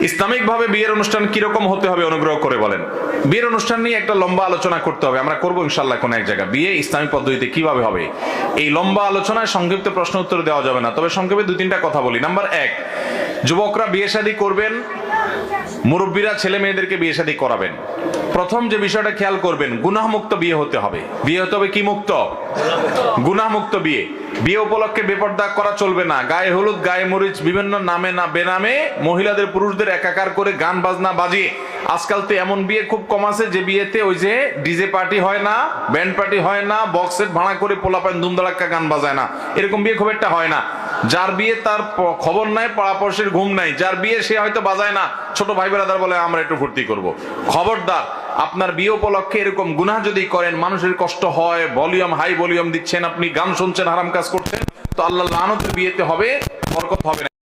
Islamic ভাবে বিয়ের অনুষ্ঠান কীরকম হতে হবে অনুগ্রহ করে বলেন। বিয়ের অনুষ্ঠান নিয়ে একটা লম্বা আলোচনা করতে হবে। আমরা করব ইনশাল্লাহ কোন এক জায়গায়। বিয়ে ইসলামিক পদ্ধতিতে কীভাবে হবে? এই লম্বা আলোচনায় সংক্ষিপ্ত প্রশ্ন উত্তর দেওয়া যাবে না। তবে সংক্ষেপে দুই তিনটা কথা বলি। নাম্বার এক, যুবকরা বিয়ে শাদী করবেন, মুরব্বীরা ছেলে মেয়েদেরকে বিয়ে শাদী করাবেন। প্রথম যে বিষয়টা খেয়াল করবেন, গুনাহমুক্ত বিয়ে হতে হবে। বিয়ে হতে হবে কি মুক্ত? গুনাহমুক্ত বিয়ে। বিয়ে উপলক্ষে বেপর্দা করা চলবে না। গায়ে হলুদ, গায়ে মরিচ, বিভিন্ন নামে না বেনামে মহিলাদের, পুরুষদের একাকার করে গান, বাজনা, বাজিয়ে। আজকাল তো এমন বিয়ে খুব কম আছে যে বিয়েতে ওই যে ডিজে পার্টি হয় না, ব্যান্ড পার্টি হয় না বক্সের ভাড়া করে পোলাপান ধুমধাড়াক্কা গান বাজায় না। এরকম বিয়ে খুব একটা হয় না। যার বিয়ে তার খবর নাই, পাড়াপড়শির ঘুম নাই। যার বিয়ে সে হয়তো বাজায় না। ছোট ভাই বেড়াদার বলে, আমরা একটু ফুর্তি করব। খবরদার আপনার বিয়ে উপলক্ষে এরকম গুনা যদি করেন, মানুষের কষ্ট হয় ভলিউম হাই ভলিউম দিচ্ছেন, আপনি গান শুনছেন, হারাম কাজ করছেন, তো আল্লাহ লানতের বিয়েতে হবে, বরকত হবে না।